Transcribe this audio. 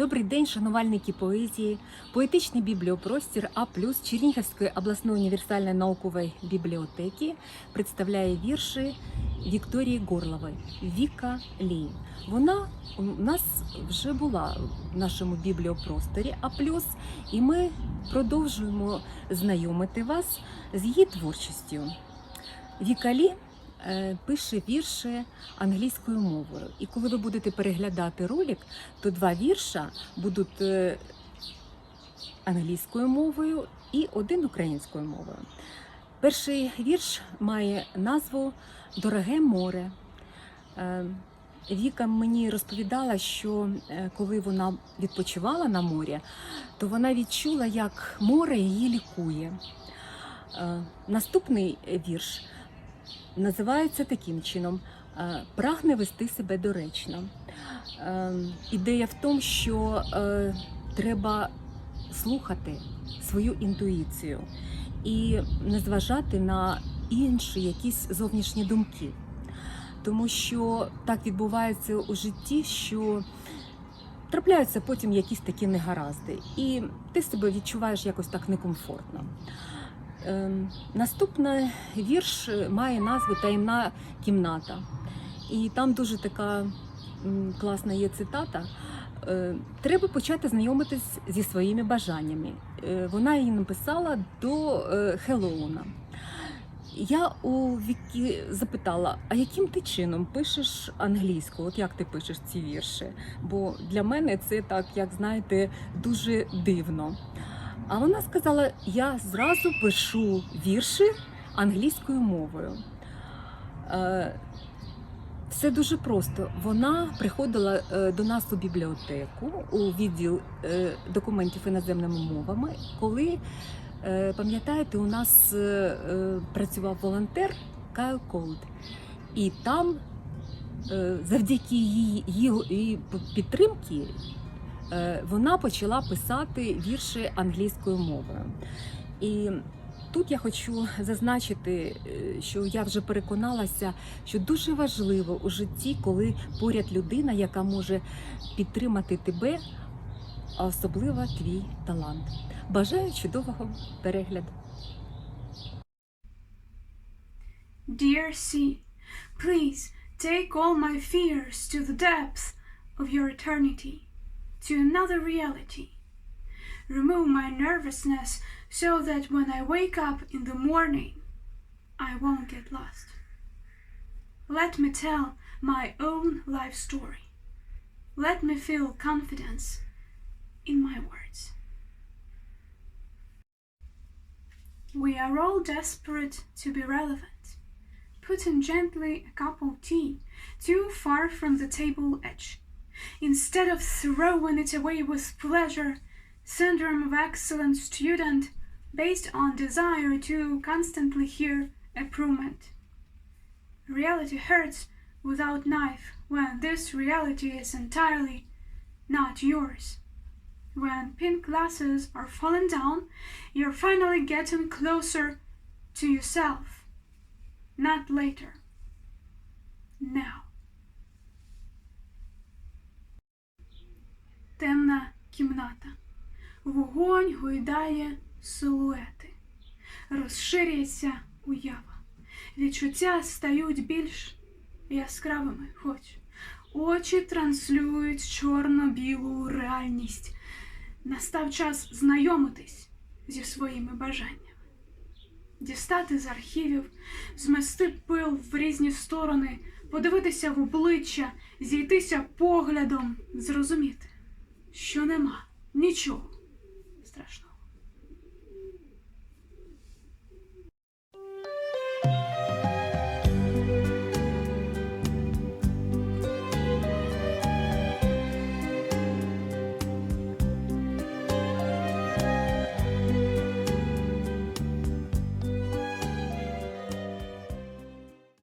Добрий день, шанувальники поезії, поетичний бібліопростір А Чернігівської обласної універсальної наукової бібліотеки представляє вірші Вікторії Горлової Віка Лі. Вона у нас вже була в нашому бібліопросторі А і ми продовжуємо знайомити вас з її творчістю. Віка Лі пише вірші англійською мовою. І коли ви будете переглядати ролик, то два вірша будуть е, англійською мовою і один українською мовою. Перший вірш має назву Дороге море. Е, Віка мені розповідала, що е, коли вона відпочивала на морі, то вона відчула, як море її лікує. Е, Наступний вірш називається таким чином: е, прагне вести себе доречно. Е, Ідея в тому, що е, треба слухати свою інтуїцію і не зважати на інші якісь зовнішні думки. Тому що так відбувається у житті, що трапляються потім якісь такі негаразди, і ти себе відчуваєш якось так некомфортно. Ем, Наступний вірш має назву Таємна кімната. І там дуже така класна є цитата. Е, Треба почати знайомитись зі своїми бажаннями. Е, Вона її написала до е, Хеллоуна. Я у Вікі запитала, а яким ти чином пишеш англійську? От як ти пишеш ці вірші? Бо для мене це так, як знаєте, дуже дивно. А вона сказала: я зразу пишу вірші англійською мовою. Е, Все дуже просто. Вона приходила е, до нас у бібліотеку у відділ е, документів іноземними мовами, коли пам'ятаєте, у нас працював волонтер Кайл Колд, і там завдяки її, її, підтримки вона почала писати вірші англійською мовою. І тут я хочу зазначити, е, що я вже переконалася, що дуже важливо у житті, коли поряд людина, яка може підтримати тебе, а особливо твій талант. Бажаю чудового перегляду. Dear sea, please take all my fears to the depths of your eternity, to another reality. Remove my nervousness so that when I wake up in the morning, I won't get lost. Let me tell my own life story. Let me feel confidence in my words. We are all desperate to be relevant. Put in gently a cup of tea, too far from the table edge. Instead of throwing it away with pleasure, syndrome of excellent student based on desire to constantly hear improvement. Reality hurts without knife when this reality is entirely not yours. When pink glasses are falling down, you're finally getting closer to yourself. Not later. Now. Темна кімната. Вогонь гойдає силуети. Розширюється уява. Відчуття стають більш яскравими, хоч очі транслюють чорно-білу реальність. Настав час знайомитись зі своїми бажаннями, дістати з архівів, змести пил в різні сторони, подивитися в обличчя, зійтися поглядом, зрозуміти, що нема нічого страшного.